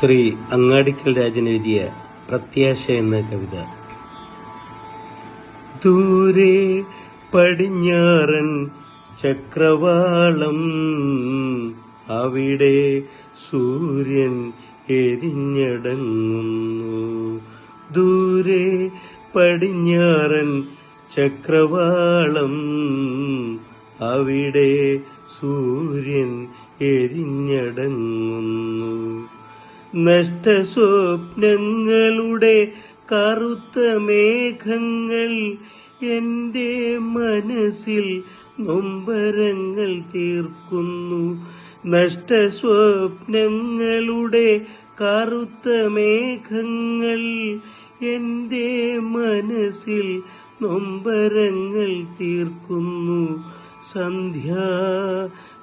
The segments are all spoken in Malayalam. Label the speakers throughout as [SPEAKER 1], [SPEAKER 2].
[SPEAKER 1] ശ്രീ അങ്ങാടിക്കൽ രാജൻ എഴുതിയ പ്രത്യാശ എന്ന കവിത. ദൂരെ പടിഞ്ഞാറൻ ചക്രവാളം അവിടെ സൂര്യൻ എരിഞ്ഞടങ്ങുന്നു. ദൂരെ പടിഞ്ഞാറൻ ചക്രവാളം അവിടെ സൂര്യൻ എരിഞ്ഞടങ്ങുന്നു. നഷ്ടസ്വപ്നങ്ങളുടെ കറുത്ത മേഘങ്ങൾ എന്റെ മനസ്സിൽ നൊമ്പരങ്ങൾ തീർക്കുന്നു. നഷ്ട സ്വപ്നങ്ങളുടെ കറുത്ത മേഘങ്ങൾ എന്റെ മനസ്സിൽ നൊമ്പരങ്ങൾ തീർക്കുന്നു. സന്ധ്യാ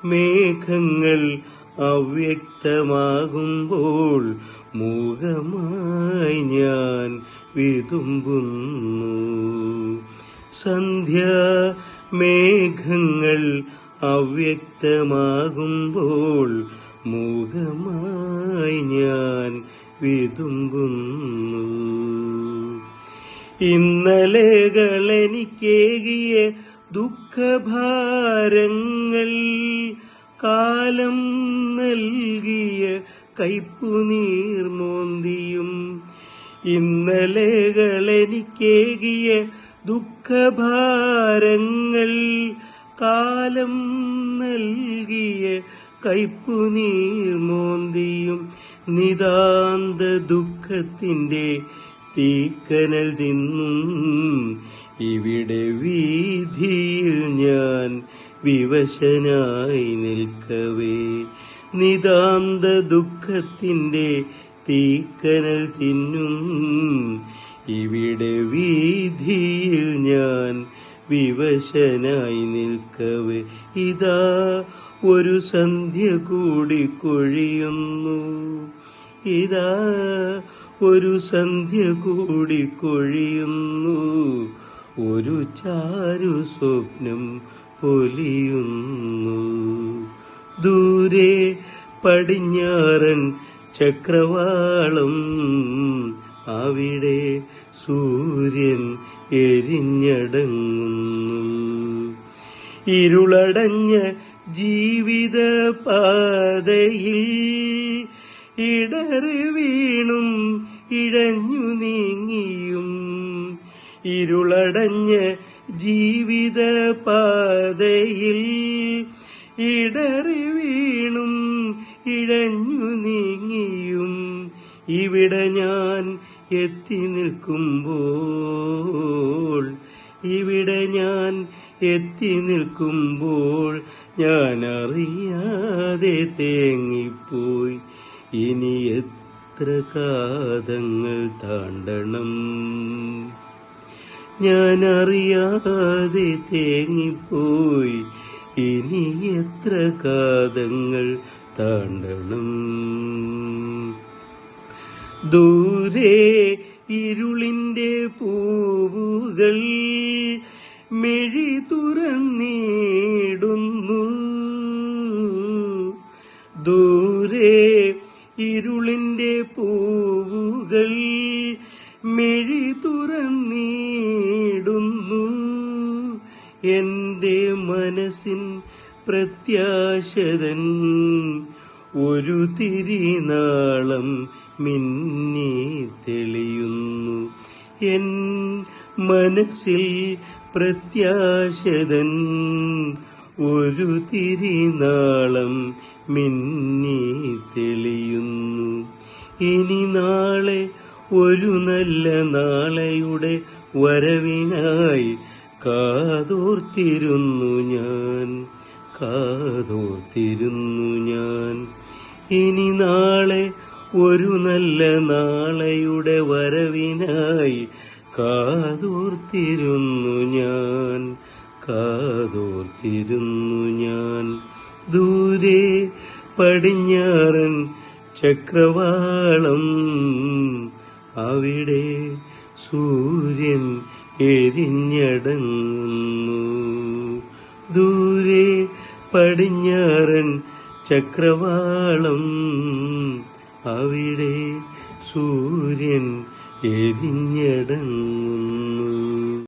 [SPEAKER 1] മേഘങ്ങൾ അവ്യക്തമാകുമ്പോൾ മൂകമായി ഞാൻ വിതുമ്പുന്നു. സന്ധ്യ മേഘങ്ങൾ അവ്യക്തമാകുമ്പോൾ മൂകമായി ഞാൻ വിതുമ്പുന്നു. ഇന്നലെകൾ എനിക്കേകിയ ദുഃഖഭാരങ്ങൾ കാലം നൽകിയ കയ്പുനീർമോന്തിയും ഇന്നലെകൾ എനിക്കേകിയ ദുഃഖഭാരങ്ങൾ കാലം നൽകിയ കയ്പുനീർമോന്തിയും നിതാന്ത ദുഃഖത്തിന്റെ തീക്കനൽ തിന്നും ഇവിടെ വീതിയിൽ ഞാൻ വിവശനായി നിൽക്കവേ. നിതാന്ത ദുഃഖത്തിന്റെ തീക്കനൽ തിന്നും. ഇവിടെ വീതിയിൽ ഞാൻ വിവശനായി നിൽക്കവേ. ഇതാ ഒരു സന്ധ്യ കൂടി കൊഴിയുന്നു. ഇതാ ഒരു സന്ധ്യ കൂടി കൊഴിയുന്നു. ഒരു ചാരു സ്വപ്നം പൊലിയുന്നു. ദൂരെ പടിഞ്ഞാറൻ ചക്രവാളം അവിടെ സൂര്യൻ എരിഞ്ഞടങ്ങുന്നു. ഇരുളടഞ്ഞ ജീവിത പാതയിൽ ഇടറി വീണും ഇഴഞ്ഞു നീങ്ങിയും ഇരുളടഞ്ഞ ജീവിത പാതയിൽ ഇടറി വീണും ഇഴഞ്ഞു നീങ്ങിയും ഇവിടെ ഞാൻ എത്തി നിൽക്കുമ്പോൾ ഇവിടെ ഞാൻ എത്തി നിൽക്കുമ്പോൾ ഞാൻ അറിയാതെ തേങ്ങിപ്പോയി. ഇനി എത്ര കാതങ്ങൾ താണ്ടണം? ഞാൻ അറിയാതെ തേങ്ങിപ്പോയി. ഇനി എത്ര കാതങ്ങൾ താണ്ടണം? ദൂരെ ഇരുളിന്റെ പൂവുകൾ മെഴി തുറന്നിടുന്നു. ദൂരെ ഇരുളിന്റെ എന്റെ മനസ്സിൻ പ്രത്യാശതൻ ഒരു തിരിനാളം മിന്നി തെളിയുന്നു. എൻ മനസ്സിൽ പ്രത്യാശതൻ ഒരു തിരിനാളം മിന്നി തെളിയുന്നു. ഇനി നാളെ ഒരു നല്ല നാളെയുടെ വരവിനായി കാതോർത്തിരുന്നു ഞാൻ കാതോർത്തിരുന്നു ഞാൻ. ഇനി നാളെ ഒരു നല്ല നാളെയുടെ വരവിനായി കാതോർത്തിരുന്നു ഞാൻ കാതോർത്തിരുന്നു ഞാൻ. ദൂരെ പടിഞ്ഞാറൻ ചക്രവാളം അവിടെ സൂര്യൻ എരിഞ്ഞടങ്ങുന്നു. ദൂരെ പടിഞ്ഞാറൻ ചക്രവാളം അവിടെ സൂര്യൻ എരിഞ്ഞടങ്ങുമ്പോൾ